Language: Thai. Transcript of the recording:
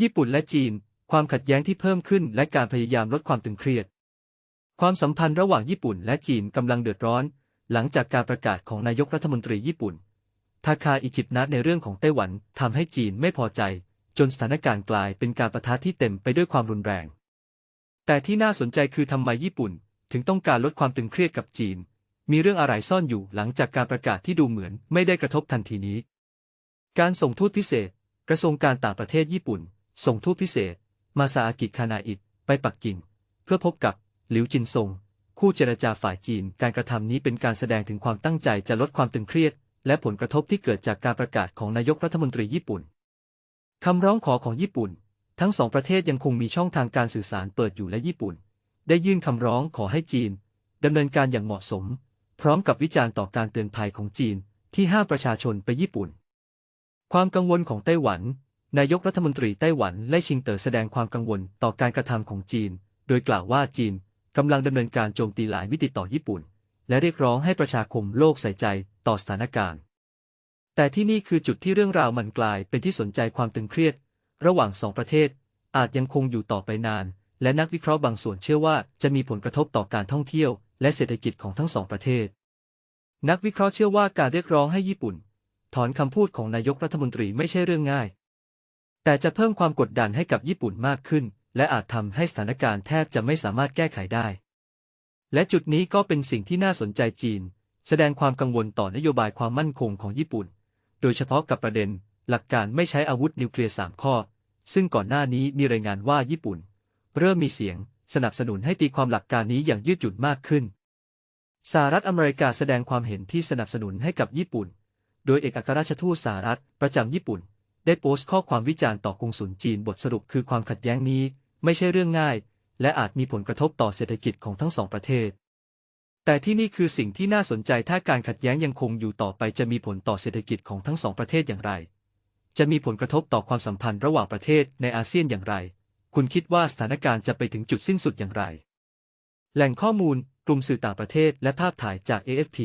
ญี่ปุ่นและจีน ความขัดแย้งที่เพิ่มขึ้นและการพยายามลดความตึงเครียด ความสัมพันธ์ระหว่างญี่ปุ่นและจีนกำลังเดือดร้อน หลังจากการประกาศของนายกรัฐมนตรีญี่ปุ่น ทาคาอิจิปนัทในเรื่องของไต้หวันทำให้จีนไม่พอใจ จนสถานการณ์กลายเป็นการประทะที่เต็มไปด้วยความรุนแรง แต่ที่น่าสนใจคือทำไมญี่ปุ่น ถึงต้องการลดความตึงเครียดกับจีน มีเรื่องอะไรซ่อนอยู่หลังจากการประกาศที่ดูเหมือนไม่ได้กระทบทันทีนี้ การส่งทูตพิเศษ กระทรวงการต่างประเทศญี่ปุ่น ส่งทูตพิเศษ มาซาอากิคานาอิไปปักกิ่ง เพื่อพบกับหลิวจินซงคู่เจรจาฝ่ายจีน การกระทำนี้เป็นการแสดงถึงความตั้งใจจะลดความตึงเครียด และผลกระทบที่เกิดจากการประกาศของนายกรัฐมนตรีญี่ปุ่นคำร้องขอของญี่ปุ่น ทั้งสองประเทศยังคงมีช่องทางการสื่อสารเปิดอยู่และญี่ปุ่น ได้ยื่นคำร้องขอให้จีนดำเนินการอย่างเหมาะสม พร้อมกับวิจารณ์ต่อการเตือนภัยของจีนที่ห้ามประชาชนไปญี่ปุ่น ความกังวลของไต้หวัน นายกรัฐมนตรีไต้หวันไล่ชิงเต๋อแสดงความกังวลต่อการกระทำของจีน โดยกล่าวว่าจีนกำลังดำเนินการโจมตีหลายมิติต่อญี่ปุ่น และเรียกร้องให้ประชาคมโลกใส่ใจต่อสถานการณ์ แต่ที่นี่คือจุดที่เรื่องราวมันกลายเป็นที่สนใจความตึงเครียด ระหว่างสองประเทศ อาจยังคงอยู่ต่อไปนาน และนักวิเคราะห์บางส่วนเชื่อว่าจะมีผลกระทบต่อการท่องเที่ยว และเศรษฐกิจของทั้งสองประเทศ นักวิเคราะห์เชื่อว่าการเรียกร้องให้ญี่ปุ่น ถอนคำพูดของนายกรัฐมนตรีไม่ใช่เรื่องง่าย แต่จะเพิ่มความกดดันให้กับญี่ปุ่นมากขึ้น และอาจทำให้สถานการณ์แทบจะไม่สามารถแก้ไขได้ และจุดนี้ก็เป็นสิ่งที่น่าสนใจจีน แสดงความกังวลต่อนโยบายความมั่นคงของญี่ปุ่น โดยเฉพาะกับประเด็น หลักการไม่ใช้อาวุธนิวเคลียร์สามข้อ ซึ่งก่อนหน้านี้มีรายงานว่าญี่ปุ่น เริ่มมีเสียง สนับสนุนให้ตีความหลักการนี้อย่างยืดหยุ่นมากขึ้นสหรัฐอเมริกาแสดงความเห็นที่สนับสนุนให้กับญี่ปุ่น โดยเอกอัครราชทูตสหรัฐประจำญี่ปุ่น ได้โพสต์ข้อความวิจารณ์ต่อกงสุลจีนบทสรุปคือความขัดแย้งนี้ ไม่ใช่เรื่องง่าย และอาจมีผลกระทบต่อเศรษฐกิจของทั้งสองประเทศ แต่ที่นี่คือสิ่งที่น่าสนใจถ้าการขัดแย้งยังคงอยู่ต่อไปจะมีผลต่อเศรษฐกิจของทั้งสองประเทศอย่างไร จะมีผลกระทบต่อความสัมพันธ์ระหว่างประเทศในอาเซียนอย่างไร คุณคิดว่าสถานการณ์จะไปถึงจุดสิ้นสุดอย่างไร แหล่งข้อมูลกลุ่มสื่อต่างประเทศและภาพถ่ายจาก AFP